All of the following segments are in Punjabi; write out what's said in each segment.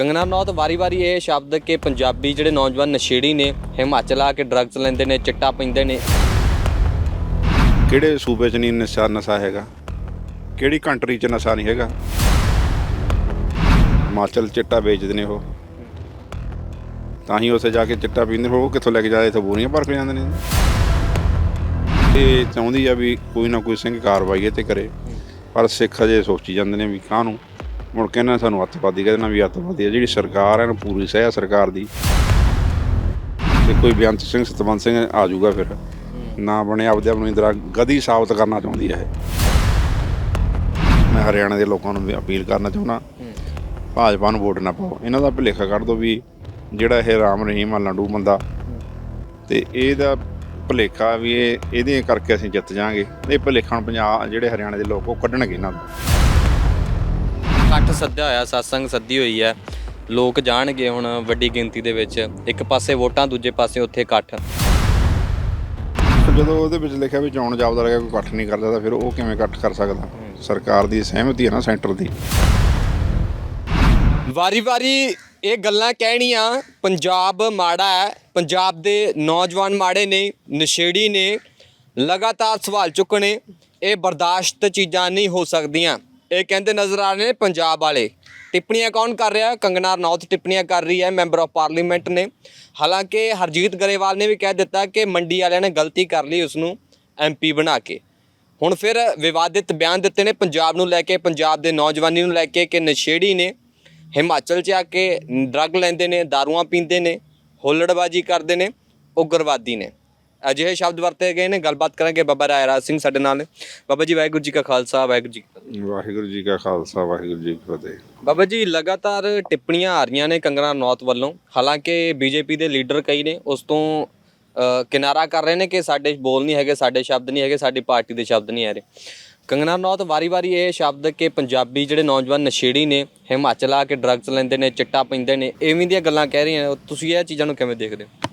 ਕੰਗਨਾ ਰਣੌਤ ਵਾਰੀ-ਵਾਰੀ ਇਹ ਸ਼ਬਦ ਕਿ ਪੰਜਾਬੀ ਜਿਹੜੇ ਨੌਜਵਾਨ ਨਸ਼ੇੜੀ ਨੇ, ਹਿਮਾਚਲ ਆ ਕੇ ਡਰੱਗਸ ਲੈਂਦੇ ਨੇ, ਚਿੱਟਾ ਪੀਂਦੇ ਨੇ। ਕਿਹੜੇ ਸੂਬੇ 'ਚ ਨਹੀਂ ਨਸ਼ਾ ਨਸ਼ਾ ਹੈਗਾ? ਕਿਹੜੀ ਕੰਟਰੀ 'ਚ ਨਸ਼ਾ ਨਹੀਂ ਹੈਗਾ? ਹਿਮਾਚਲ ਚਿੱਟਾ ਵੇਚਦੇ ਨੇ ਉਹ। ਤਾਂ ਹੀ ਉੱਥੇ ਜਾ ਕੇ ਚਿੱਟਾ ਪੀਂਦੇ ਨੇ ਉਹ ਕਿੱਥੋਂ ਲੈ ਕੇ ਜਾਏ ਇੱਥੇ ਬੋਰੀਆਂ ਭਰ ਕੇ ਜਾਂਦੇ ਨੇ। ਇਹ ਚਾਹੁੰਦੀ ਆ ਵੀ ਕੋਈ ਨਾ ਕੋਈ ਸਿੰਘ ਕਾਰਵਾਈ ਇਹ ਤੇ ਕਰੇ, ਪਰ ਸਿੱਖ ਅਜੇ ਸੋਚੀ ਜਾਂਦੇ ਨੇ ਵੀ ਕਾਹਨੂੰ ਮੁੜ ਕੇ ਇਹਨਾਂ ਨੇ ਸਾਨੂੰ ਅੱਤਵਾਦੀ ਕਹਿੰਦੇ ਨਾ ਵੀ ਅੱਤਵਾਦੀ ਹੈ ਜਿਹੜੀ ਸਰਕਾਰ ਹੈ ਇਹਨੂੰ ਪੂਰੀ ਸਹਿ ਸਰਕਾਰ ਦੀ। ਤੇ ਕੋਈ ਬੇਅੰਤ ਸਿੰਘ, ਸਤਵੰਤ ਸਿੰਘ ਆ ਜਾਊਗਾ ਫਿਰ। ਨਾ ਬਣੇ ਆਪਦੇ ਆਪ ਨੂੰ ਇੰਦਰਾ ਗਦੀ ਸਾਬਤ ਕਰਨਾ ਚਾਹੁੰਦੀ ਹੈ ਇਹ। ਮੈਂ ਹਰਿਆਣਾ ਦੇ ਲੋਕਾਂ ਨੂੰ ਵੀ ਅਪੀਲ ਕਰਨਾ ਚਾਹੁੰਦਾ, ਭਾਜਪਾ ਨੂੰ ਵੋਟ ਨਾ ਪਾਓ। ਇਹਨਾਂ ਦਾ ਭੁਲੇਖਾ ਕੱਢ ਦਿਓ ਵੀ ਜਿਹੜਾ ਇਹ ਰਾਮ ਰਹੀਮ ਆ, ਲੰਡੂ ਬੰਦਾ, ਤੇ ਇਹਦਾ ਭੁਲੇਖਾ ਵੀ ਇਹ ਇਹਦੇ ਕਰਕੇ ਅਸੀਂ ਜਿੱਤ ਜਾਾਂਗੇ ਇਹ ਭੁਲੇਖਾ ਨੂੰ ਪੰਜਾਬ ਜਿਹੜੇ ਹਰਿਆਣਾ ਦੇ ਲੋਕ, ਉਹ ਕੱਢਣਗੇ ਇਹਨਾਂ ਦਾ ਇਕੱਠ ਸੱਦਿਆ ਹੋਇਆ satsang ਸੱਦੀ ਹੋਈ ਹੈ। ਲੋਕ ਜਾਣਗੇ ਹੁਣ ਵੱਡੀ ਗਿਣਤੀ ਦੇ ਵਿੱਚ। ਇੱਕ ਪਾਸੇ ਵੋਟਾਂ ਦੂਜੇ ਪਾਸੇ ਉੱਥੇ ਇਕੱਠ। ਜਦੋਂ ਉਹਦੇ ਵਿੱਚ ਲਿਖਿਆ ਵੀ ਚੋਣ ਜਾਬਦਾ ਲਗਾ ਕੋਈ ਇਕੱਠ ਨਹੀਂ ਕਰਦਾ ਤਾਂ ਫਿਰ ਉਹ ਕਿਵੇਂ ਇਕੱਠ ਕਰ ਸਕਦਾ? ਸਰਕਾਰ ਦੀ ਸਹਿਮਤੀ ਹੈ ਨਾ ਸੈਂਟਰ ਦੀ। ਵਾਰੀ-ਵਾਰੀ ਇਹ ਗੱਲਾਂ ਕਹਿਣੀਆਂ ਪੰਜਾਬ ਮਾੜਾ ਹੈ ਪੰਜਾਬ ਦੇ ਨੌਜਵਾਨ ਮਾੜੇ ਨੇ ਨਸ਼ੇੜੀ ਨੇ ਲਗਾਤਾਰ ਸਵਾਲ ਚੁੱਕਣੇ ਇਹ ਬਰਦਾਸ਼ਤ ਚੀਜ਼ਾਂ ਨਹੀਂ ਹੋ ਸਕਦੀਆਂ। ਇਹ ਕਹਿੰਦੇ ਨਜ਼ਰ ਆ ਰਹੇ ਨੇ ਪੰਜਾਬ ਵਾਲੇ। ਟਿੱਪਣੀਆਂ ਕੌਣ ਕਰ ਰਿਹਾ? ਕੰਗਨਾ ਰਣੌਤ ਟਿੱਪਣੀਆਂ ਕਰ ਰਹੀ ਹੈ, ਮੈਂਬਰ ਆਫ ਪਾਰਲੀਮੈਂਟ ਨੇ। ਹਾਲਾਂਕਿ ਹਰਜੀਤ ਗਰੇਵਾਲ ਨੇ ਵੀ ਕਹਿ ਦਿੱਤਾ ਕਿ ਮੰਡੀ ਵਾਲਿਆਂ ਨੇ ਗਲਤੀ ਕਰ ਲਈ ਉਸ ਨੂੰ ਐਮਪੀ ਬਣਾ ਕੇ। ਹੁਣ ਫਿਰ ਵਿਵਾਦਿਤ ਬਿਆਨ ਦਿੱਤੇ ਨੇ ਪੰਜਾਬ ਨੂੰ ਲੈ ਕੇ, ਪੰਜਾਬ ਦੇ ਨੌਜਵਾਨੀ ਨੂੰ ਲੈ ਕੇ ਕਿ ਨਸ਼ੇੜੀ ਨੇ ਹਿਮਾਚਲ 'ਚ ਆ ਕੇ ਡਰੱਗ ਲੈਂਦੇ ਨੇ, ਦਾਰੂਆਂ ਪੀਂਦੇ ਨੇ, ਹੋਲੜਬਾਜ਼ੀ ਕਰਦੇ ਨੇ, ਉਗਰਵਾਦੀ ਨੇ। ਅਜਿਹੇ ਸ਼ਬਦ ਵਰਤੇ ਗਏ ਨੇ ਗੱਲਬਾਤ ਕਰਾਂਗੇ ਬਾਬਾ ਰਾਇਰਾਜ ਸਿੰਘ ਸਾਡੇ ਨਾਲ। ਨੇ ਬਾਬਾ ਜੀ ਵਾਹਿਗੁਰੂ ਜੀ ਕਾ ਖਾਲਸਾ ਵਾਹਿਗੁਰੂ ਜੀ ਕੀ ਫਤਿਹ। ਵਾਹਿਗੁਰੂ ਜੀ ਕਾ ਖਾਲਸਾ ਵਾਹਿਗੁਰੂ ਜੀ ਕੀ ਫਤਿਹ। ਬਾਬਾ ਜੀ ਲਗਾਤਾਰ ਟਿੱਪਣੀਆਂ ਆ ਰਹੀਆਂ ਨੇ ਕੰਗਨਾ ਰਣੌਤ ਵੱਲੋਂ। ਹਾਲਾਂਕਿ ਬੀਜੇਪੀ ਦੇ ਲੀਡਰ ਕਈ ਨੇ ਉਸ ਤੋਂ ਕਿਨਾਰਾ ਕਰ ਰਹੇ ਨੇ ਕਿ ਸਾਡੇ ਬੋਲ ਨਹੀਂ ਹੈਗੇ ਸਾਡੇ ਸ਼ਬਦ ਨਹੀਂ ਹੈਗੇ ਸਾਡੀ ਪਾਰਟੀ ਦੇ ਸ਼ਬਦ ਨਹੀਂ ਆ ਰਹੇ। ਕੰਗਨਾ ਰਣੌਤ ਵਾਰੀ-ਵਾਰੀ ਇਹ ਸ਼ਬਦ ਕਿ ਪੰਜਾਬੀ ਜਿਹੜੇ ਨੌਜਵਾਨ ਨਸ਼ੇੜੀ ਨੇ ਹਿਮਾਚਲ ਆ ਕੇ ਡਰੱਗਸ ਲੈਂਦੇ ਨੇ ਚਿੱਟਾ ਪੀਂਦੇ ਨੇ ਐਵੇਂ ਦੀਆਂ ਗੱਲਾਂ ਕਹਿ ਰਹੀਆਂ ਤੁਸੀਂ ਇਹ ਚੀਜ਼ਾਂ ਨੂੰ ਕਿਵੇਂ ਦੇਖਦੇ ਹੋ?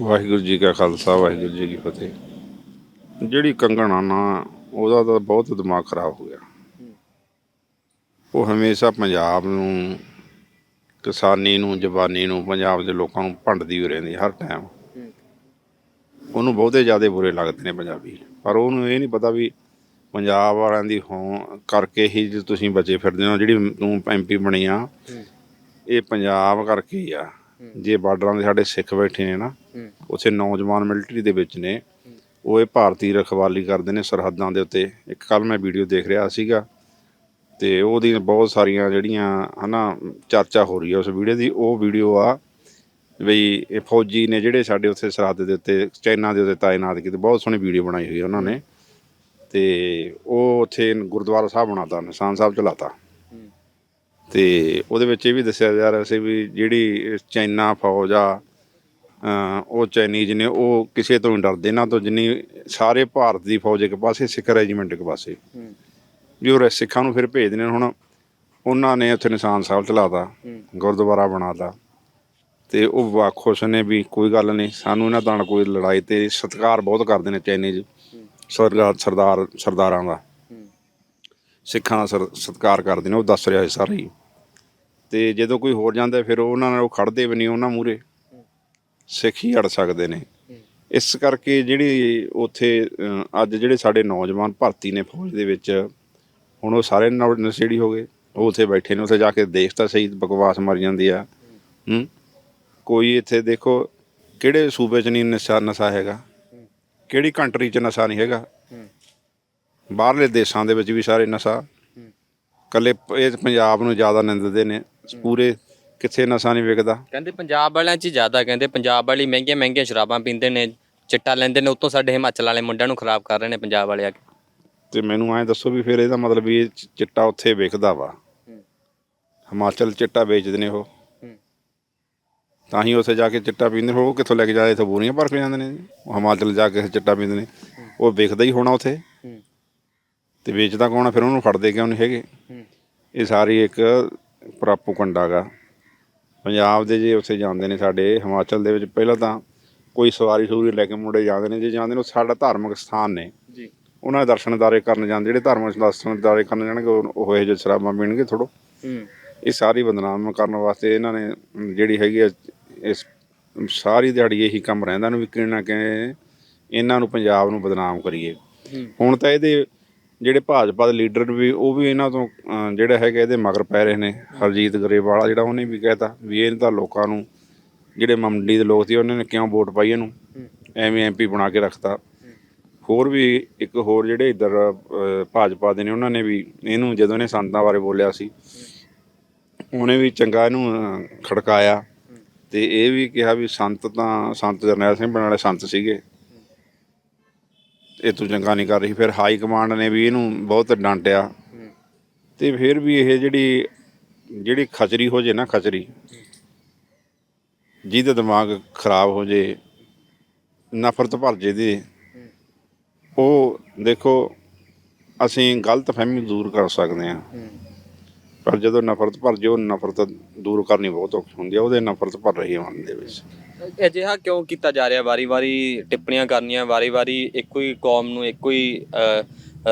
ਵਾਹਿਗੁਰੂ ਜੀ ਕਾ ਖਾਲਸਾ, ਵਾਹਿਗੁਰੂ ਜੀ ਕੀ ਫਤਿਹ। ਜਿਹੜੀ ਕੰਗਣਾ ਨਾ, ਉਹਦਾ ਤਾਂ ਬਹੁਤ ਦਿਮਾਗ ਖਰਾਬ ਹੋ ਗਿਆ। ਉਹ ਹਮੇਸ਼ਾ ਪੰਜਾਬ ਨੂੰ, ਕਿਸਾਨੀ ਨੂੰ, ਜ਼ਬਾਨੀ ਨੂੰ, ਪੰਜਾਬ ਦੇ ਲੋਕਾਂ ਨੂੰ ਭੰਡਦੀ ਹੋ ਰਹਿੰਦੀ ਹਰ ਟਾਈਮ। ਉਹਨੂੰ ਬਹੁਤੇ ਜ਼ਿਆਦਾ ਬੁਰੇ ਲੱਗਦੇ ਨੇ ਪੰਜਾਬੀ। ਪਰ ਉਹਨੂੰ ਇਹ ਨਹੀਂ ਪਤਾ ਵੀ ਪੰਜਾਬ ਵਾਲਿਆਂ ਦੀ ਹੋਂ ਕਰਕੇ ਹੀ ਜੇ ਤੁਸੀਂ ਬਚੇ ਫਿਰਦੇ ਹੋ, ਜਿਹੜੀ ਤੂੰ ਐਮਪੀ ਬਣੀ ਆ, ਇਹ ਪੰਜਾਬ ਕਰਕੇ ਹੀ ਆ। ਜੇ ਬਾਰਡਰਾਂ ਦੇ ਸਾਡੇ ਸਿੱਖ ਬੈਠੇ ਨੇ ਨਾ ਉੱਥੇ ਨੌਜਵਾਨ ਮਿਲਟਰੀ ਦੇ ਵਿੱਚ ਨੇ ਉਹ ਇਹ ਭਾਰਤੀ ਰਖਵਾਲੀ ਕਰਦੇ ਨੇ ਸਰਹੱਦਾਂ ਦੇ ਉੱਤੇ। ਇੱਕ ਕੱਲ ਮੈਂ ਵੀਡੀਓ ਦੇਖ ਰਿਹਾ ਸੀਗਾ ਤੇ ਉਹਦੀ ਬਹੁਤ ਸਾਰੀਆਂ ਜਿਹੜੀਆਂ ਹਨਾ ਚਰਚਾ ਹੋ ਰਹੀ ਹੈ ਉਸ ਵੀਡੀਓ ਦੀ। ਉਹ ਵੀਡੀਓ ਆ ਵੀ ਇਹ ਫੌਜੀ ਨੇ ਜਿਹੜੇ ਸਾਡੇ ਉੱਥੇ ਸਰਹੱਦ ਦੇ ਉੱਤੇ ਚਾਈਨਾ ਦੇ ਉੱਤੇ ਤਾਇਨਾਤ ਕੀਤੇ ਬਹੁਤ ਸੋਹਣੀ ਵੀਡੀਓ ਬਣਾਈ ਹੋਈ ਹੈ ਉਹਨਾਂ ਨੇ। ਤੇ ਉਹ ਉੱਥੇ ਗੁਰਦੁਆਰਾ ਸਾਹਿਬ ਬਣਾਤਾ ਨਿਸ਼ਾਨ ਸਾਹਿਬ ਚਲਾਤਾ। ਤੇ ਉਹਦੇ ਵਿੱਚ ਇਹ ਵੀ ਦੱਸਿਆ ਜਾ ਰਿਹਾ ਸੀ ਵੀ ਜਿਹੜੀ ਚਾਈਨਾ ਫੌਜ ਆ ਉਹ ਚਾਈਨੀਜ਼ ਨੇ ਉਹ ਕਿਸੇ ਤੋਂ ਨਹੀਂ ਡਰਦੇ ਨਾ ਤੋਂ ਜਿੰਨੀ ਸਾਰੇ ਭਾਰਤ ਦੀ ਫੌਜ ਇੱਕ ਪਾਸੇ ਸਿੱਖ ਰੈਜੀਮੈਂਟ ਇੱਕ ਪਾਸੇ। ਵੀ ਉਹ ਸਿੱਖਾਂ ਨੂੰ ਫਿਰ ਭੇਜਦੇ ਨੇ ਹੁਣ ਉਹਨਾਂ ਨੇ ਉੱਥੇ ਨਿਸ਼ਾਨ ਸਾਹਿਬ ਚਲਾਤਾ ਗੁਰਦੁਆਰਾ ਬਣਾਤਾ ਤੇ। ਉਹ ਵਾ ਖੁਸ਼ ਨੇ ਵੀ ਕੋਈ ਗੱਲ ਨਹੀਂ ਸਾਨੂੰ ਇਹਨਾਂ ਨਾਲ ਕੋਈ ਲੜਾਈ ਤੇ ਸਤਿਕਾਰ ਬਹੁਤ ਕਰਦੇ ਨੇ ਚਾਈਨੀਜ਼ ਸਰਦਾਰ ਸਰਦਾਰ ਸਰਦਾਰਾਂ ਦਾ। ਸਿੱਖਾਂ ਦਾ ਸਰ- ਸਤਿਕਾਰ ਕਰਦੇ ਨੇ ਉਹ ਦੱਸ ਰਿਹਾ ਸੀ ਸਾਰੇ ਹੀ। ਤੇ ਜਦੋਂ ਕੋਈ ਹੋਰ ਜਾਂਦਾ ਫਿਰ ਉਹਨਾਂ ਨਾਲ ਉਹ ਖੜਦੇ ਵੀ ਨਹੀਂ ਉਹਨਾਂ ਮੂਰੇ ਸਿੱਖ ਹੀ ਅੜ ਸਕਦੇ ਨੇ। ਇਸ ਕਰਕੇ ਜਿਹੜੀ ਉੱਥੇ ਅਹ, ਅੱਜ ਜਿਹੜੇ ਸਾਡੇ ਨੌਜਵਾਨ ਭਰਤੀ ਨੇ ਫੌਜ ਦੇ ਵਿੱਚ ਹੁਣ ਉਹ ਸਾਰੇ ਨੌ- ਨਸ਼ੇੜੀ ਹੋ ਗਏ। ਉਹ ਉੱਥੇ ਬੈਠੇ ਨੇ ਉੱਥੇ ਜਾ ਕੇ ਦੇਖ ਤਾਂ ਸਹੀ ਬਕਵਾਸ ਮਾਰੀ ਜਾਂਦੀ ਆ। ਹੂੰ? ਕੋਈ ਇੱਥੇ ਦੇਖੋ ਕਿਹੜੇ ਸੂਬੇ 'ਚ ਨਹੀਂ ਨਸ਼ਾ ਨਸ਼ਾ ਹੈਗਾ? ਕਿਹੜੀ ਕੰਟਰੀ 'ਚ ਨਸ਼ਾ ਨਹੀਂ ਹੈਗਾ? ਬਾਹਰਲੇ ਦੇਸ਼ਾਂ ਦੇ ਵਿੱਚ ਵੀ ਸਾਰੇ ਨਸ਼ਾ ਕੱਲੇ ਇਹ ਪੰਜਾਬ ਨੂੰ ਜ਼ਿਆਦਾ ਨਿੰਦਦੇ ਨੇ ਪੂਰੇ ਕਿੱਥੇ ਨਸ਼ਾ ਨਹੀਂ ਵਿਕਦਾ। ਕਹਿੰਦੇ ਪੰਜਾਬ ਵਾਲਿਆਂ 'ਚ ਹੀ ਜ਼ਿਆਦਾ ਕਹਿੰਦੇ ਪੰਜਾਬ ਵਾਲੀ ਮਹਿੰਗੀਆਂ ਮਹਿੰਗੀਆਂ ਸ਼ਰਾਬਾਂ ਪੀਂਦੇ ਨੇ ਚਿੱਟਾ ਲੈਂਦੇ ਨੇ ਉਤੋਂ ਸਾਡੇ ਹਿਮਾਚਲ ਵਾਲੇ ਮੁੰਡਿਆਂ ਨੂੰ ਖਰਾਬ ਕਰ ਰਹੇ ਨੇ ਪੰਜਾਬ ਵਾਲੇ ਆ ਕੇ। ਤੇ ਮੈਨੂੰ ਐਂ ਦੱਸੋ ਵੀ ਫਿਰ ਇਹਦਾ ਮਤਲਬ ਵੀ ਇਹ ਚਿੱਟਾ ਉੱਥੇ ਵਿਕਦਾ ਵਾ। ਹਿਮਾਚਲ ਚਿੱਟਾ ਵੇਚਦੇ ਨੇ ਉਹ। ਤਾਂ ਹੀ ਉੱਥੇ ਜਾ ਕੇ ਚਿੱਟਾ ਪੀਂਦੇ ਉਹ ਕਿੱਥੋਂ ਲੈ ਕੇ ਜਾਏ ਇੱਥੇ ਬੋਰੀਆਂ ਭਰ ਕੇ ਜਾਂਦੇ ਨੇ। ਜੀ। ਹਿਮਾਚਲ ਜਾ ਕੇ ਚਿੱਟਾ ਪੀਂਦੇ ਨੇ। ਉਹ ਵਿਕਦਾ ਹੀ ਹੋਣਾ ਉੱਥੇ। ਤੇ ਵੇਚਦਾ ਕੌਣ ਆ? ਫਿਰ ਉਹਨੂੰ ਫੜਦੇ ਕਿਉਂ ਨਹੀਂ ਹੈਗੇ? ਇਹ ਸਾਰੀ ਇੱਕ ਪ੍ਰਾਪੋਕੰਡਾ ਗਾ। ਪੰਜਾਬ ਦੇ ਜੇ ਉੱਥੇ ਜਾਂਦੇ ਨੇ ਸਾਡੇ ਹਿਮਾਚਲ ਦੇ ਵਿੱਚ ਪਹਿਲਾਂ ਤਾਂ ਕੋਈ ਸਵਾਰੀ ਸੂਰੀ ਲੈ ਕੇ ਮੁੰਡੇ ਜਾਂਦੇ ਨੇ ਜੇ ਜਾਂਦੇ ਨੇ ਉਹ ਸਾਡਾ ਧਾਰਮਿਕ ਸਥਾਨ ਨੇ। ਜੀ। ਉਹਨਾਂ ਦੇ ਦਰਸ਼ਨਦਾਰੇ ਕਰਨ ਜਾਂਦੇ ਜਿਹੜੇ ਧਰਮ ਦਰਸ਼ਨਦਾਰੇ ਕਰਨ ਜਾਣਗੇ ਉਹ ਇਹੋ ਜਿਹੇ ਸ਼ਰਾਬਾਂ ਪੀਣਗੇ ਥੋੜੋ ਇਹ ਸਾਰੀ ਬਦਨਾਮ ਕਰਨ ਵਾਸਤੇ ਇਹਨਾਂ ਨੇ ਜਿਹੜੀ ਹੈਗੀ ਇਸ ਸਾਰੀ ਦਿਹਾੜੀ ਇਹੀ ਕੰਮ ਰਹਿੰਦਾ ਨੂੰ ਵੀ ਕਿਵੇਂ ਨਾ ਕਿਵੇਂ ਇਹਨਾਂ ਨੂੰ ਪੰਜਾਬ ਨੂੰ ਬਦਨਾਮ ਕਰੀਏ। ਹੁਣ ਤਾਂ ਇਹਦੇ ਜਿਹੜੇ ਭਾਜਪਾ ਦੇ ਲੀਡਰ ਵੀ ਉਹ ਵੀ ਇਹਨਾਂ ਤੋਂ ਜਿਹੜਾ ਹੈਗਾ ਇਹਦੇ ਮਗਰ ਪੈ ਰਹੇ ਨੇ ਹਰਜੀਤ ਗਰੇਵਾਲਾ ਜਿਹੜਾ ਉਹਨੇ ਵੀ ਕਹਿਤਾ ਵੀ ਇਹ ਤਾਂ ਲੋਕਾਂ ਨੂੰ ਜਿਹੜੇ ਮੰਡੀ ਦੇ ਲੋਕ ਸੀ ਉਹਨਾਂ ਨੇ ਕਿਉਂ ਵੋਟ ਪਾਈ ਇਹਨੂੰ? ਐਵੇਂ ਐਮਪੀ ਬਣਾ ਕੇ ਰੱਖਤਾ। ਹੋਰ ਵੀ ਇੱਕ ਹੋਰ ਜਿਹੜੇ ਇੱਧਰ ਭਾਜਪਾ ਦੇ ਨੇ ਉਹਨਾਂ ਨੇ ਵੀ ਇਹਨੂੰ ਜਦੋਂ ਇਹਨੇ ਸੰਤਾਂ ਬਾਰੇ ਬੋਲਿਆ ਸੀ ਉਹਨੇ ਵੀ ਚੰਗਾ ਇਹਨੂੰ ਖੜਕਾਇਆ। ਤੇ ਇਹ ਵੀ ਕਿਹਾ ਵੀ ਸੰਤ ਤਾਂ ਸੰਤ ਜਰਨੈਲ ਸਿੰਘ ਬਣਾਲੇ ਸੰਤ ਸੀਗੇ। ਇਹ ਤੋਂ ਚੰਗਾ ਨਹੀਂ ਕਰ ਰਹੀ। ਫਿਰ ਹਾਈ ਕਮਾਂਡ ਨੇ ਵੀ ਇਹਨੂੰ ਬਹੁਤ ਡਾਂਟਿਆ। ਤੇ ਫਿਰ ਵੀ ਇਹ ਜਿਹੜੀ ਜਿਹੜੀ ਖਚਰੀ ਹੋ ਜੇ ਨਾ ਖਚਰੀ, ਜਿਹਦਾ ਦਿਮਾਗ ਖਰਾਬ ਹੋ ਜੇ, ਨਫ਼ਰਤ ਭਰ ਜੇ ਦੀ ਉਹ ਦੇਖੋ, ਅਸੀਂ ਗਲਤ ਫਹਿਮੀ ਦੂਰ ਕਰ ਸਕਦੇ ਹਾਂ। ਪਰ ਜਦੋਂ ਨਫ਼ਰਤ ਭਰ ਜੇ, ਉਹ ਨਫ਼ਰਤ ਦੂਰ ਕਰਨੀ ਬਹੁਤ ਔਖੀ ਹੁੰਦੀ ਹੈ। ਉਹਦੇ ਨਫ਼ਰਤ ਭਰ ਰਹੀ ਹੈ ਮਨ ਦੇ ਵਿੱਚ। ਅਜਿਹਾ ਕਿਉਂ ਕੀਤਾ ਜਾ ਰਿਹਾ? ਵਾਰੀ-ਵਾਰੀ ਟਿੱਪਣੀਆਂ ਕਰਨੀਆਂ ਵਾਰੀ-ਵਾਰੀ ਇੱਕੋ ਹੀ ਕੌਮ ਨੂੰ, ਇੱਕੋ ਹੀ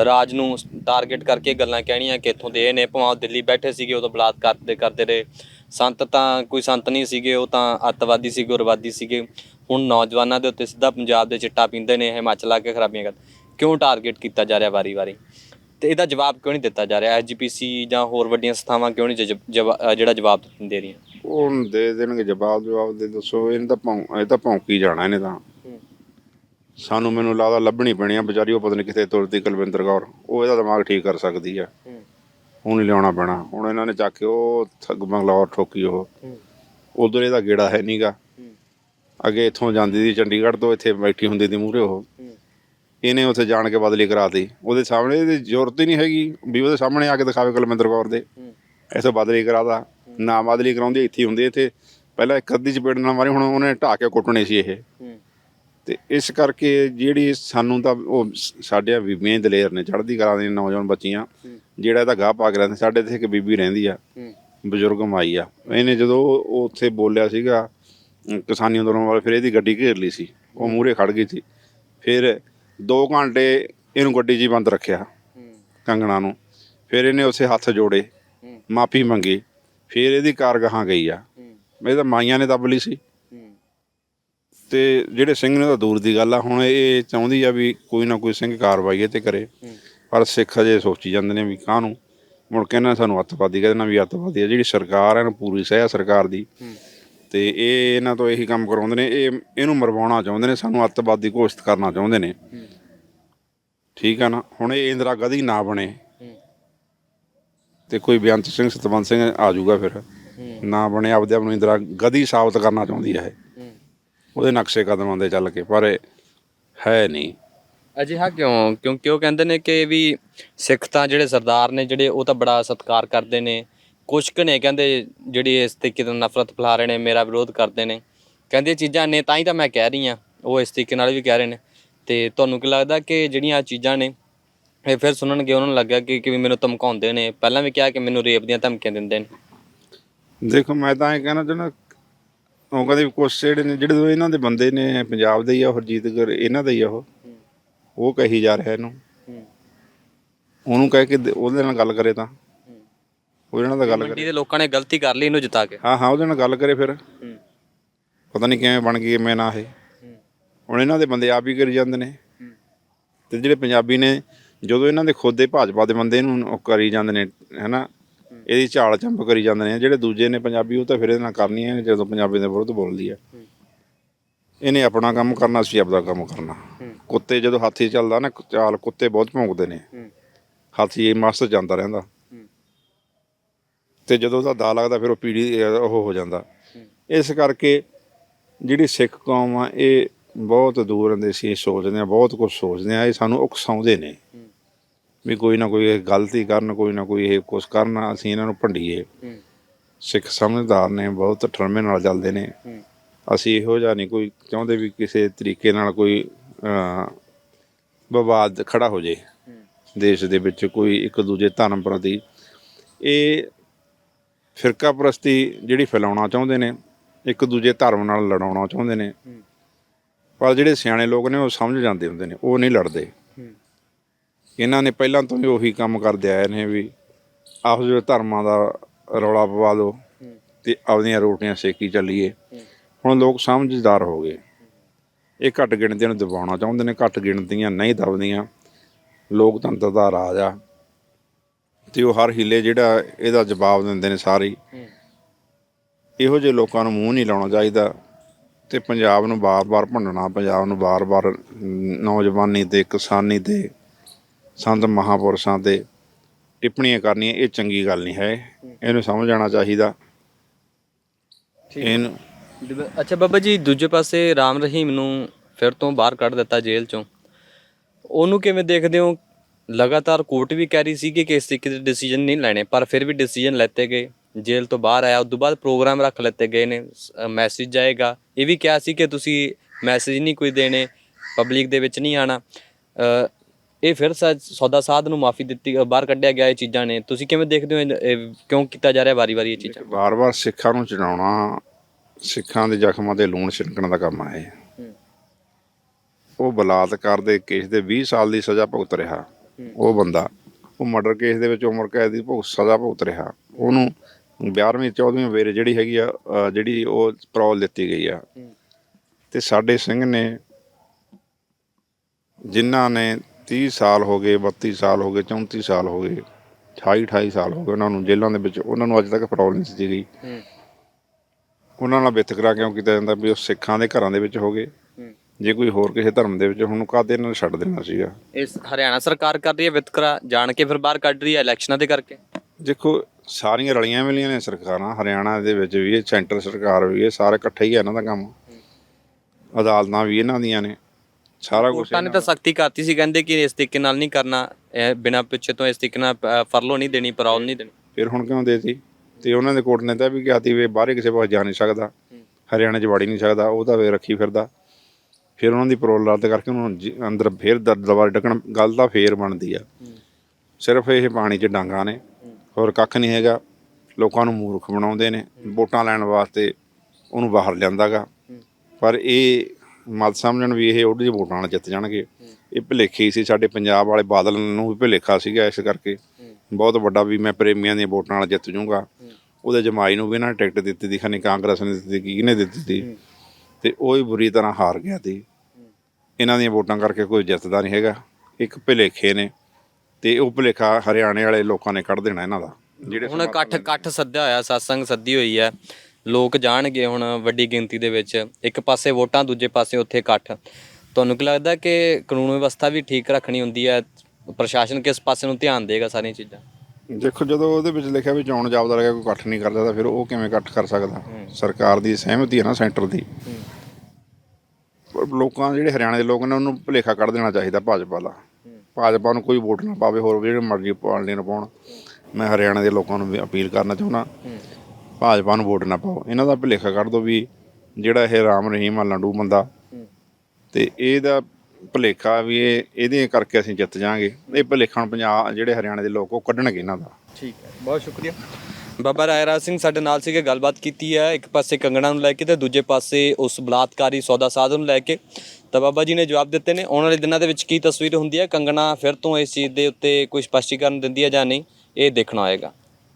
ਰਾਜ ਨੂੰ ਟਾਰਗੇਟ ਕਰਕੇ ਗੱਲਾਂ ਕਹਿਣੀਆਂ ਕਿ ਇੱਥੋਂ ਦੇ ਇਹ ਨੇ, ਭਾਵੇਂ ਉਹ ਦਿੱਲੀ ਬੈਠੇ ਸੀਗੇ ਉਦੋਂ ਬਲਾਤਕਾਰ ਕਰਦੇ ਕਰਦੇ ਰਹੇ। ਸੰਤ ਤਾਂ ਕੋਈ ਸੰਤ ਨਹੀਂ ਸੀਗੇ, ਉਹ ਤਾਂ ਅੱਤਵਾਦੀ ਸੀ ਉਰਵਾਦੀ ਸੀਗੇ। ਹੁਣ ਨੌਜਵਾਨਾਂ ਦੇ ਉੱਤੇ ਸਿੱਧਾ ਪੰਜਾਬ ਦੇ ਚਿੱਟਾ ਪੀਂਦੇ ਨੇ, ਹਿਮਾਚਲ ਆ ਕੇ ਖਰਾਬੀਆਂ ਕਰ ਕਿਉਂ ਟਾਰਗੇਟ ਕੀਤਾ ਜਾ ਰਿਹਾ ਵਾਰੀ-ਵਾਰੀ ਤੇ ਇਹਦਾ ਜਵਾਬ ਕਿਉਂ ਨਹੀਂ ਦਿੱਤਾ ਜਾ ਰਿਹਾ? ਐਜੀਪੀਸੀ ਜਾਂ ਹੋਰ ਵੱਡੀਆਂ ਸੰਸਥਾਵਾਂ ਕਿਉਂ ਨਹੀਂ ਜਜ- ਜਵਾ- ਜਿਹੜਾ ਜਵਾਬ ਦੇ ਰਹੀਆਂ? ਉਹ ਹੁਣ ਦੇ ਦੇਣਗੇ ਜਵਾਬ ਜਵਾਬ ਦੇ ਦੱਸੋ ਇਹਨੇ ਤਾਂ ਭੌਂ ਇਹ ਤਾਂ ਭੌਂਕੀ ਜਾਣਾ ਇਹਨੇ ਤਾਂ। ਸਾਨੂੰ ਮੈਨੂੰ ਲੱਗਦਾ ਲੱਭਣੀ ਪੈਣੀ ਆ ਵਿਚਾਰੀ ਉਹ ਪਤਾ ਨਹੀਂ ਕਿੱਥੇ ਤੁਰਦੀ ਕੁਲਵਿੰਦਰ ਕੌਰ। ਉਹ ਇਹਦਾ ਦਿਮਾਗ ਠੀਕ ਕਰ ਸਕਦੀ ਆ। ਹੁਣ ਲਿਆਉਣਾ ਪੈਣਾ। ਹੁਣ ਇਹਨਾਂ ਨੇ ਚੱਕ ਕੇ ਉਹ ਠੱਗ ਬੰਗਲੌਰ ਠੋਕੀ ਉਹ। ਉਧਰ ਇਹਦਾ ਗੇੜਾ ਹੈ ਨਹੀਂਗਾ ਅੱਗੇ ਇੱਥੋਂ ਜਾਂਦੀ ਸੀ ਚੰਡੀਗੜ੍ਹ ਤੋਂ ਇੱਥੇ ਬੈਠੀ ਹੁੰਦੀ ਸੀ ਮੂਹਰੇ ਉਹ। ਇਹਨੇ ਉੱਥੇ ਜਾਣ ਕੇ ਬਦਲੀ ਕਰਾਤੀ। ਉਹਦੇ ਸਾਹਮਣੇ ਇਹਦੀ ਜ਼ਰੂਰਤ ਹੀ ਨਹੀਂ ਹੈਗੀ ਵੀ ਉਹਦੇ ਸਾਹਮਣੇ ਆ ਕੇ ਦਿਖਾਵੇ ਕੁਲਵਿੰਦਰ ਕੌਰ ਦੇ। ਐਸੋ ਬਦਲੀ ਕਰਾਦਾ ਨਾ ਬਦਲੀ ਕਰਾਉਂਦੀ ਇੱਥੇ ਹੁੰਦੀ ਇੱਥੇ ਪਹਿਲਾਂ ਇੱਕ ਅੱਧੀ ਚਪੇੜ ਨਾਲ ਮਾਰੀ ਹੁਣ ਉਹਨੇ ਢਾ ਕੇ ਕੁੱਟਣੇ ਸੀ ਇਹ। ਤੇ ਇਸ ਕਰਕੇ ਜਿਹੜੀ ਸਾਨੂੰ ਤਾਂ ਉਹ ਸਾਡੇ ਬੀਬੀਆਂ ਦਲੇਰ ਨੇ ਚੜ੍ਹਦੀ ਕਲਾ ਦੀਆਂ ਨੌਜਵਾਨ ਬੱਚੀਆਂ ਜਿਹੜਾ ਇਹਦਾ ਗਾਹ ਪਾ ਕੇ ਰਹਿੰਦੇ ਸਾਡੇ ਤੇ ਇੱਕ ਬੀਬੀ ਰਹਿੰਦੀ ਆ ਬਜ਼ੁਰਗ ਮਾਈ ਆ। ਇਹਨੇ ਜਦੋਂ ਉਹ ਉੱਥੇ ਬੋਲਿਆ ਸੀਗਾ ਕਿਸਾਨੀ ਅੰਦੋਲਨ ਵਾਲੇ ਫਿਰ ਇਹਦੀ ਗੱਡੀ ਘੇਰ ਲਈ ਸੀ। ਉਹ ਮੂਹਰੇ ਖੜ ਗਈ ਸੀ। ਫਿਰ 2 ਘੰਟੇ ਇਹਨੂੰ ਗੱਡੀ 'ਚ ਬੰਦ ਰੱਖਿਆ ਕੰਗਣਾ ਨੂੰ। ਫਿਰ ਇਹਨੇ ਉਸੇ ਹੱਥ ਜੋੜੇ ਮਾਫੀ ਮੰਗੀ। ਫਿਰ ਇਹਦੀ ਕਾਰ ਗਾਹਾਂ ਗਈ ਆ। ਇਹ ਤਾਂ ਮਾਈਆਂ ਨੇ ਦੱਬ ਲਈ ਸੀ। ਤੇ ਜਿਹੜੇ ਸਿੰਘ ਨੇ ਤਾਂ ਦੂਰ ਦੀ ਗੱਲ ਆ। ਹੁਣ ਇਹ ਚਾਹੁੰਦੀ ਆ ਵੀ ਕੋਈ ਨਾ ਕੋਈ ਸਿੰਘ ਕਾਰਵਾਈ ਇਹ ਤੇ ਕਰੇ। ਪਰ ਸਿੱਖ ਅਜੇ ਸੋਚੀ ਜਾਂਦੇ ਨੇ ਵੀ ਕਾਹਨੂੰ। ਮੁੜ ਕੇ ਇਹਨਾਂ ਨੇ ਸਾਨੂੰ ਅੱਤਵਾਦੀ ਕਹਿੰਦੇ ਨਾ ਵੀ ਅੱਤਵਾਦੀ ਆ। ਜਿਹੜੀ ਸਰਕਾਰ ਹੈ ਨਾ ਪੂਰੀ ਸਹਿ ਸਰਕਾਰ ਦੀ। ਤੇ ਇਹ ਇਹਨਾਂ ਤੋਂ ਇਹੀ ਕੰਮ ਕਰਾਉਂਦੇ ਨੇ। ਇਹ ਇਹਨੂੰ ਮਰਵਾਉਣਾ ਚਾਹੁੰਦੇ ਨੇ। ਸਾਨੂੰ ਅੱਤਵਾਦੀ ਘੋਸ਼ਿਤ ਕਰਨਾ ਚਾਹੁੰਦੇ ਨੇ। ਠੀਕ ਆ ਨਾ? ਹੁਣ ਇਹ ਇੰਦਰਾ ਗਦੀ ਨਾ ਬਣੇ। ਤੇ ਕੋਈ ਬੇਅੰਤ ਸਿੰਘ ਸਤਵੰਤ ਸਿੰਘ ਆ ਜਾਊਗਾ ਫਿਰ। ਨਾ ਬਣੇ ਆਪਦੇ ਆਪ ਨੂੰ ਇੰਦਰਾ ਗਦੀ ਸਾਬਤ ਕਰਨਾ ਚਾਹੁੰਦੀ ਹੈ। ਉਹਦੇ ਨਕਸ਼ੇ ਕਦਮਾਂ ਦੇ ਚੱਲ ਕੇ ਪਰ ਹੈ ਨਹੀਂ। ਅਜਿਹਾ ਕਿਉਂ? ਕਿਉਂਕਿ ਉਹ ਕਹਿੰਦੇ ਨੇ ਕਿ ਵੀ ਸਿੱਖ ਤਾਂ ਜਿਹੜੇ ਸਰਦਾਰ ਨੇ ਜਿਹੜੇ ਉਹ ਤਾਂ ਬੜਾ ਸਤਿਕਾਰ ਕਰਦੇ ਨੇ। ਕੁਛ ਕੁ ਨੇ ਕਹਿੰਦੇ ਜਿਹੜੀ ਇਸ ਤਰੀਕੇ ਨਾਲ ਨਫ਼ਰਤ ਫੈਲਾ ਰਹੇ ਨੇ ਮੇਰਾ ਵਿਰੋਧ ਕਰਦੇ ਨੇ। ਕਹਿੰਦੇ ਚੀਜ਼ਾਂ ਨੇ ਤਾਂ ਹੀ ਤਾਂ ਮੈਂ ਕਹਿ ਰਹੀ ਹਾਂ। ਉਹ ਇਸ ਤਰੀਕੇ ਨਾਲ ਵੀ ਕਹਿ ਰਹੇ ਨੇ। ਤੇ ਤੁਹਾਨੂੰ ਕੀ ਲੱਗਦਾ ਕਿ ਜਿਹੜੀਆਂ ਚੀਜ਼ਾਂ ਨੇ ਇਹ ਫਿਰ ਸੁਣਨਗੇ ਉਹਨਾਂ ਨੂੰ ਲੱਗਿਆ ਕਿ ਕਿ ਵੀ ਮੈਨੂੰ ਧਮਕਾਉਂਦੇ ਨੇ। ਪਹਿਲਾਂ ਵੀ ਕਿਹਾ ਕਿ ਮੈਨੂੰ ਰੇਪ ਦੀਆਂ ਧਮਕੀਆਂ ਦਿੰਦੇ ਨੇ। ਦੇਖੋ ਮੈਂ ਤਾਂ ਇਹ ਕਹਿਣਾ ਚਾਹੁੰਦਾ ਉਹ ਕਹਿੰਦੇ ਕੁਛ ਜਿਹੜੇ ਨੇ ਜਿਹੜੇ ਇਹਨਾਂ ਦੇ ਬੰਦੇ ਨੇ ਪੰਜਾਬ ਦੇ ਹੀ ਆ ਹਰਜੀਤ ਗਰ ਇਹਨਾਂ ਦਾ ਹੀ ਆ ਉਹ। ਉਹ ਕਹੀ ਜਾ ਰਿਹਾ ਇਹਨੂੰ। ਉਹਨੂੰ ਕਹਿ ਕੇ ਦੇ- ਉਹਦੇ ਨਾਲ ਗੱਲ ਕਰੇ ਤਾਂ। ਉਹਦੇ ਨਾਲ ਤਾਂ ਗੱਲ ਮੰਡੀ ਕਰੇ। ਦੇ ਲੋਕਾਂ ਨੇ ਗਲਤੀ ਕਰ ਲਈ ਇਹਨੂੰ ਜਿਤਾ ਕੇ। ਹਾਂ ਹਾਂ ਉਹਦੇ ਨਾਲ ਗੱਲ ਕਰੇ ਫਿਰ। ਪਤਾ ਨਹੀਂ ਕਿਵੇਂ ਬਣ ਗਈ ਮੈਂ ਨਾ ਇਹ। ਹੁਣ ਇਹਨਾਂ ਦੇ ਬੰਦੇ ਆਪ ਹੀ ਕਰੀ ਜਾਂਦੇ ਨੇ। ਤੇ ਜਿਹੜੇ ਪੰਜਾਬੀ ਨੇ ਜਦੋਂ ਇਹਨਾਂ ਦੇ ਖੁਦ ਦੇ ਭਾਜਪਾ ਦੇ ਬੰਦੇ ਇਹਨੂੰ ਉਹ ਕਰੀ ਜਾਂਦੇ ਨੇ ਹੈਨਾ ਇਹਦੀ ਝਾਲ ਚੰਪ ਕਰੀ ਜਾਂਦੇ ਨੇ ਜਿਹੜੇ ਦੂਜੇ ਨੇ ਪੰਜਾਬੀ ਉਹ ਤਾਂ ਫਿਰ ਇਹਦੇ ਨਾਲ ਕਰਨੀ ਹੈ ਜਦੋਂ ਪੰਜਾਬੀ ਦੇ ਵਿਰੁੱਧ ਬੋਲਦੀ ਹੈ। ਇਹਨੇ ਆਪਣਾ ਕੰਮ ਕਰਨਾ ਸੀ ਆਪਦਾ ਕੰਮ ਕਰਨਾ। ਕੁੱਤੇ ਜਦੋਂ ਹਾਥੀ ਚੱਲਦਾ ਨਾ ਚਾਲ ਕੁੱਤੇ ਬਹੁਤ ਭੌਂਕਦੇ ਨੇ। ਹਾਥੀ ਮਸਤ ਜਾਂਦਾ ਰਹਿੰਦਾ। ਤੇ ਜਦੋਂ ਉਹਦਾ ਦਾ ਲੱਗਦਾ ਫਿਰ ਉਹ ਪੀੜੀ ਉਹ ਹੋ ਜਾਂਦਾ। ਇਸ ਕਰਕੇ ਜਿਹੜੀ ਸਿੱਖ ਕੌਮ ਆ ਇਹ ਬਹੁਤ ਦੂਰ ਅੰਦੇਸੀ ਸੋਚਦੇ ਆ ਬਹੁਤ ਕੁਝ ਸੋਚਦੇ ਆ ਇਹ ਸਾਨੂੰ ਉਕਸਾਉਂਦੇ ਨੇ। ਵੀ ਕੋਈ ਨਾ ਕੋਈ ਇਹ ਗਲਤੀ ਕਰਨ ਕੋਈ ਨਾ ਕੋਈ ਇਹ ਕੁਛ ਕਰਨ ਅਸੀਂ ਇਹਨਾਂ ਨੂੰ ਭੰਡੀਏ। ਸਿੱਖ ਸਮਝਦਾਰ ਨੇ ਬਹੁਤ ਠਰਮੇ ਨਾਲ ਚੱਲਦੇ ਨੇ। ਅਸੀਂ ਇਹੋ ਜਿਹਾ ਨਹੀਂ ਕੋਈ ਚਾਹੁੰਦੇ ਵੀ ਕਿਸੇ ਤਰੀਕੇ ਨਾਲ ਕੋਈ ਵਿਵਾਦ ਖੜਾ ਹੋ ਜੇ। ਦੇਸ਼ ਦੇ ਵਿੱਚ ਕੋਈ ਇੱਕ ਦੂਜੇ ਧਰਮ ਪ੍ਰਤੀ। ਇਹ ਫਿਰਕਾ ਪ੍ਰਸਤੀ ਜਿਹੜੀ ਫੈਲਾਉਣਾ ਚਾਹੁੰਦੇ ਨੇ ਇੱਕ ਦੂਜੇ ਧਰਮ ਨਾਲ ਲੜਾਉਣਾ ਚਾਹੁੰਦੇ ਨੇ। ਪਰ ਜਿਹੜੇ ਸਿਆਣੇ ਲੋਕ ਨੇ ਉਹ ਸਮਝ ਜਾਂਦੇ ਹੁੰਦੇ ਨੇ ਉਹ ਨਹੀਂ ਲੜਦੇ। ਇਹਨਾਂ ਨੇ ਪਹਿਲਾਂ ਤੋਂ ਹੀ ਉਹੀ ਕੰਮ ਕਰਦੇ ਆਏ ਨੇ ਵੀ ਆਪਸ ਵਿੱਚ ਧਰਮਾਂ ਦਾ ਰੌਲਾ ਪਵਾ ਦਿਓ ਤੇ ਆਪਦੀਆਂ ਰੋਟੀਆਂ ਸੇਕੀ ਚੱਲੀਏ। ਹੁਣ ਲੋਕ ਸਮਝਦਾਰ ਹੋ ਗਏ। ਇਹ ਘੱਟ ਗਿਣਤੀਆਂ ਨੂੰ ਦਬਾਉਣਾ ਚਾਹੁੰਦੇ ਨੇ, ਘੱਟ ਗਿਣਤੀਆਂ ਨਹੀਂ ਦਬਦੀਆਂ। ਲੋਕਤੰਤਰ ਦਾ ਰਾਜ ਆ। ਤੇ ਉਹ ਹਰ ਹੀਲੇ ਜਿਹੜਾ ਇਹਦਾ ਜਵਾਬ ਦਿੰਦੇ ਨੇ ਸਾਰੇ। ਇਹੋ ਜਿਹੇ ਲੋਕਾਂ ਨੂੰ ਮੂੰਹ ਨਹੀਂ ਲਾਉਣਾ ਚਾਹੀਦਾ। ਤੇ ਪੰਜਾਬ ਨੂੰ ਬਾਰ-ਬਾਰ ਭੰਡਣਾ, ਪੰਜਾਬ ਨੂੰ ਬਾਰ-ਬਾਰ ਨੌਜਵਾਨੀ ਤੇ ਕਿਸਾਨੀ ਤੇ ਸੰਤ ਮਹਾਪੁਰਸ਼ਾਂ ਤੇ ਟਿੱਪਣੀਆਂ ਕਰਨੀਆਂ ਇਹ ਚੰਗੀ ਗੱਲ ਨਹੀਂ ਹੈ। ਇਹਨੂੰ ਸਮਝ ਆਉਣਾ ਚਾਹੀਦਾ। ਇਹਨੂੰ ਅੱਛਾ ਬਾਬਾ ਜੀ ਦੂਜੇ ਪਾਸੇ ਰਾਮ ਰਹੀਮ ਨੂੰ ਫਿਰ ਤੋਂ ਬਾਹਰ ਕੱਢ ਦਿੱਤਾ ਜੇਲ੍ਹ ਚੋਂ। ਉਹਨੂੰ ਕਿਵੇਂ ਦੇਖਦੇ ਹੋ? ਲਗਾਤਾਰ ਕੋਰਟ ਵੀ ਕਹਿ ਰਹੀ ਸੀ ਕਿ ਇਸ ਤਰੀਕੇ ਦੇ ਡਿਸੀਜਨ ਨਹੀਂ ਲੈਣੇ ਪਰ ਫਿਰ ਵੀ ਡਿਸੀਜਨ ਲੈਤੇ ਗਏ। ਜੇਲ੍ਹ ਤੋਂ ਬਾਹਰ ਆਇਆ ਉਸ ਤੋਂ ਬਾਅਦ ਪ੍ਰੋਗਰਾਮ ਰੱਖ ਲਿੱਤੇ ਗਏ ਨੇ। ਮੈਸੇਜ ਜਾਏਗਾ। ਇਹ ਵੀ ਕਿਹਾ ਸੀ ਕਿ ਤੁਸੀਂ ਮੈਸੇਜ ਨਹੀਂ ਕੋਈ ਦੇਣੇ ਪਬਲਿਕ ਦੇ ਵਿੱਚ ਨਹੀਂ ਆਣਾ। ਇਹ ਫਿਰ ਸਾ- ਸੌਦਾ ਸਾਧ ਨੂੰ ਮਾਫੀ ਦਿੱਤੀ ਬਾਹਰ ਕੱਢਿਆ ਗਿਆ ਇਹ ਚੀਜ਼ਾਂ ਨੇ। ਤੁਸੀਂ ਕਿਵੇਂ ਦੇਖਦੇ ਹੋ ਇਹ- ਇਹ ਕਿਉਂ ਕੀਤਾ ਜਾ ਰਿਹਾ ਵਾਰੀ-ਵਾਰੀ ਇਹ ਚੀਜ਼ਾਂ? ਵਾਰ-ਵਾਰ ਸਿੱਖਾਂ ਨੂੰ ਚੜਾਉਣਾ ਸਿੱਖਾਂ ਦੇ ਜ਼ਖਮਾਂ ਤੇ ਲੂਣ ਛਿੜਕਣ ਦਾ ਕੰਮ ਹੈ। ਉਹ ਬਲਾਤਕਾਰ ਦੇ ਕੇਸ ਦੇ 20 ਸਾਲ ਦੀ ਸਜ਼ਾ ਭੁਗਤ ਰਿਹਾ। ਉਹ ਬੰਦਾ ਉਹ ਮਰਡਰ ਕੇਸ ਦੇ ਵਿੱਚ ਉਮਰ ਕੈਦ ਦੀ ਭੁਗਤ ਸਜ਼ਾ ਭੁਗਤ ਰਿਹਾ। ਉਹਨੂੰ 12ਵੀਂ 14ਵੀਂ ਵੇਰੇ ਜਿਹੜੀ ਹੈਗੀ ਆ ਅ, ਜਿਹੜੀ ਉਹ ਪਰੌਲ ਦਿੱਤੀ ਗਈ ਆ। ਤੇ ਸਾਡੇ ਸਿੰਘ ਨੇ ਜਿਨ੍ਹਾਂ ਨੇ 30 ਸਾਲ ਹੋ ਗਏ 32 ਸਾਲ ਹੋ ਗਏ 34 ਸਾਲ ਹੋ ਗਏ 28 28 ਸਾਲ ਹੋ ਗਏ ਉਹਨਾਂ ਨੂੰ ਜੇਲ੍ਹਾਂ ਦੇ ਵਿੱਚ ਉਹਨਾਂ ਨੂੰ ਅੱਜ ਤੱਕ ਨਹੀਂ ਦਿੱਤੀ ਗਈ। ਉਹਨਾਂ ਨਾਲ ਵਿਤਕਰਾ ਕਿਉਂ ਕੀਤਾ ਜਾਂਦਾ ਵੀ ਉਹ ਸਿੱਖਾਂ ਦੇ ਘਰਾਂ ਦੇ ਵਿੱਚ ਹੋ ਗਏ। ਜੇ ਕੋਈ ਹੋਰ ਕਿਸੇ ਧਰਮ ਦੇ ਵਿੱਚ ਹੁਣ ਕਾਹਦੇ ਇਹਨਾਂ ਨੂੰ ਛੱਡ ਦੇਣਾ ਸੀਗਾ? ਇਸ ਹਰਿਆਣਾ ਸਰਕਾਰ ਕਰ ਰਹੀ ਹੈ ਵਿਤਕਰਾ ਜਾਣ ਕੇ ਫਿਰ ਬਾਹਰ ਕੱਢ ਰਹੀ ਹੈ ਇਲੈਕਸ਼ਨਾਂ ਦੇ ਕਰਕੇ? ਦੇਖੋ ਸਾਰੀਆਂ ਰਲੀਆਂ ਮਿਲੀਆਂ ਨੇ ਸਰਕਾਰਾਂ ਹਰਿਆਣਾ ਦੇ ਵਿੱਚ ਵੀ ਇਹ ਸੈਂਟਰ ਸਰਕਾਰ ਵੀ ਇਹ ਸਾਰੇ ਇਕੱਠੇ ਹੀ ਆ ਇਹਨਾਂ ਦਾ ਕੰਮ। ਅਦਾਲਤਾਂ ਵੀ ਇਹਨਾਂ ਦੀਆਂ ਨੇ। ਸਾਰਾ ਕੁਝ ਕੋਰਟਾਂ ਨੇ ਤਾਂ ਸਖਤੀ ਕਰਤੀ ਸੀ ਕਹਿੰਦੇ ਕਿ ਇਸ ਤਰੀਕੇ ਨਾਲ ਨਹੀਂ ਕਰਨਾ ਇਹ ਬਿਨਾਂ ਪਿੱਛੇ ਤੋਂ ਇਸ ਤਰੀਕੇ ਨਾਲ ਫਰਲੋ ਨਹੀਂ ਦੇਣੀ ਪਰੌਲ ਨਹੀਂ ਦੇਣੀ। ਫਿਰ ਹੁਣ ਕਿਉਂ ਦੇਤੀ? ਤੇ ਉਹਨਾਂ ਦੇ ਕੋਰਟ ਨੇ ਤਾਂ ਵੀ ਕਿਹਾ ਤੀ ਵੀ ਬਾਹਰੇ ਕਿਸੇ ਪਾਸੇ ਜਾ ਨਹੀਂ ਸਕਦਾ ਹਰਿਆਣਾ 'ਚ ਵੜ ਨਹੀਂ ਸਕਦਾ ਉਹ ਤਾਂ ਵੇ ਰੱਖੀ ਫਿਰਦਾ। ਫਿਰ ਉਹਨਾਂ ਦੀ ਪਰੋਲ ਰੱਦ ਕਰਕੇ ਉਹਨੂੰ ਅੰਦਰ ਫਿਰ ਦੁਬਾਰਾ ਡੱਕਣ ਗੱਲ ਤਾਂ ਫੇਰ ਬਣਦੀ ਆ। ਸਿਰਫ ਇਹ ਪਾਣੀ 'ਚ ਡਾਂਗਾ ਨੇ ਹੋਰ ਕੱਖ ਨਹੀਂ ਹੈਗਾ। ਲੋਕਾਂ ਨੂੰ ਮੂਰਖ ਬਣਾਉਂਦੇ ਨੇ ਵੋਟਾਂ ਲੈਣ ਵਾਸਤੇ ਉਹਨੂੰ ਬਾਹਰ ਲਿਆਂਦਾਗਾ। ਪਰ ਇਹ ਮਤ ਸਮਝਣ ਵੀ ਇਹ ਉਹਦੀ ਵੋਟਾਂ ਨਾਲ ਜਿੱਤ ਜਾਣਗੇ। ਇਹ ਭੁਲੇਖੇ ਹੀ ਸੀ ਸਾਡੇ ਪੰਜਾਬ ਵਾਲੇ ਬਾਦਲ ਨੂੰ ਵੀ ਭੁਲੇਖਾ ਸੀਗਾ ਇਸ ਕਰਕੇ। ਬਹੁਤ ਵੱਡਾ ਵੀ ਮੈਂ ਪ੍ਰੇਮੀਆਂ ਦੀਆਂ ਵੋਟਾਂ ਨਾਲ ਜਿੱਤ ਜੂੰਗਾ ਉਹਦੇ ਜਮਾਈ ਨੂੰ ਵੀ ਇਹਨਾਂ ਨੇ ਟਿਕਟ ਦਿੱਤੀ ਦੀ ਖਨੀ ਕਾਂਗਰਸ ਨੇ ਦਿੱਤੀ ਕੀ ਕਿਹਨੇ ਦਿੱਤੀ ਸੀ ਤੇ ਉਹ ਹੀ ਬੁਰੀ ਤਰ੍ਹਾਂ ਹਾਰ ਗਿਆ ਸੀ। ਇਹਨਾਂ ਦੀਆਂ ਵੋਟਾਂ ਕਰਕੇ ਕੋਈ ਜਿੱਤਦਾ ਨਹੀਂ ਹੈਗਾ। ਇੱਕ ਭੁਲੇਖੇ ਨੇ ਤੇ ਉਹ ਭੁਲੇਖਾ ਹਰਿਆਣੇ ਵਾਲੇ ਲੋਕਾਂ ਨੇ ਕੱਢ ਦੇਣਾ ਇਹਨਾਂ ਦਾ। ਜਿਹੜੇ ਹੁਣ ਇਕੱਠ ਇਕੱਠ ਸੱਦਿਆ ਹੋਇਆ satsang ਸੱਦੀ ਹੋਈ ਹੈ। ਲੋਕ ਜਾਣਗੇ ਹੁਣ ਵੱਡੀ ਗਿਣਤੀ ਦੇ ਵਿੱਚ। ਇੱਕ ਪਾਸੇ ਵੋਟਾਂ ਦੂਜੇ ਪਾਸੇ ਉੱਥੇ ਇਕੱਠ। ਤੁਹਾਨੂੰ ਕੀ ਲੱਗਦਾ ਕਿ ਕਾਨੂੰਨ ਵਿਵਸਥਾ ਵੀ ਠੀਕ ਰੱਖਣੀ ਹੁੰਦੀ ਹੈ? ਪ੍ਰਸ਼ਾਸਨ ਕਿਸ ਪਾਸੇ ਨੂੰ ਧਿਆਨ ਦੇਗਾ ਸਾਰੀਆਂ ਚੀਜ਼ਾਂ? ਦੇਖੋ ਜਦੋਂ ਉਹਦੇ ਵਿੱਚ ਲਿਖਿਆ ਵੀ ਚੋਣ ਜਾਬਤਾ ਲੱਗਿਆ ਕੋਈ ਇਕੱਠ ਨਹੀਂ ਕਰਦਾ ਤਾਂ ਫਿਰ ਉਹ ਕਿਵੇਂ ਇਕੱਠ ਕਰ ਸਕਦਾ? ਸਰਕਾਰ ਦੀ ਸਹਿਮਤੀ ਹੈ ਨਾ ਸੈਂਟਰ ਦੀ। ਲੋਕਾਂ ਜਿਹੜੇ ਹਰਿਆਣਾ ਦੇ ਲੋਕ ਨੇ ਉਹਨੂੰ ਭੁਲੇਖਾ ਕੱਢ ਦੇਣਾ ਚਾਹੀਦਾ ਭਾਜਪਾ ਦਾ। ਭਾਜਪਾ ਨੂੰ ਕੋਈ ਵੋਟ ਨਾ ਪਾਵੇ ਹੋਰ ਜਿਹੜੇ ਮਰਜ਼ੀ ਪਾਰਟੀ ਨੂੰ ਪਾਉਣ। ਮੈਂ ਹਰਿਆਣਾ ਦੇ ਲੋਕਾਂ ਨੂੰ ਵੀ ਅਪੀਲ ਕਰਨਾ ਚਾਹੁੰਦਾ। ਭਾਜਪਾ ਨੂੰ ਵੋਟ ਨਾ ਪਾਓ। ਇਹਨਾਂ ਦਾ ਭੁਲੇਖਾ ਕੱਢ ਦਿਓ ਵੀ ਜਿਹੜਾ ਇਹ ਰਾਮ ਰਹੀਮ ਆ ਲੰਡੂ ਬੰਦਾ। ਤੇ ਇਹਦਾ ਭੁਲੇਖਾ ਵੀ ਇਹ ਇਹਦੇ ਕਰਕੇ ਅਸੀਂ ਜਿੱਤ ਜਾਾਂਗੇ ਇਹ ਭੁਲੇਖਾ ਨੂੰ ਪੰਜਾਬ ਜਿਹੜੇ ਹਰਿਆਣਾ ਦੇ ਲੋਕ ਉਹ ਕੱਢਣਗੇ ਇਹਨਾਂ ਦਾ। ਠੀਕ ਹੈ। ਬਹੁਤ ਸ਼ੁਕਰੀਆ। ਬਾਬਾ ਰਾਇਰਾ ਸਿੰਘ ਸਾਡੇ ਨਾਲ ਸੀਗੇ ਗੱਲਬਾਤ ਕੀਤੀ ਹੈ। ਇੱਕ ਪਾਸੇ ਕੰਗਣਾ ਨੂੰ ਲੈ ਕੇ ਤੇ ਦੂਜੇ ਪਾਸੇ ਉਸ ਬਲਾਤਕਾਰੀ ਸੌਦਾ ਸਾਧ ਨੂੰ ਲੈ ਕੇ। ਤਾਂ ਬਾਬਾ ਜੀ ਨੇ ਜਵਾਬ ਦਿੱਤੇ ਨੇ। ਆਉਣ ਵਾਲੇ ਦਿਨਾਂ ਦੇ ਵਿੱਚ ਕੀ ਤਸਵੀਰ ਹੁੰਦੀ ਹੈ? ਕੰਗਣਾ ਫਿਰ ਤੋਂ ਇਸ ਚੀਜ਼ ਦੇ ਉੱਤੇ ਕੋਈ ਸਪਸ਼ਟੀਕਰਨ ਦਿੰਦੀ ਹੈ ਜਾਂ ਨਹੀਂ? ਇਹ ਦੇਖਣਾ ਹੋਏਗਾ।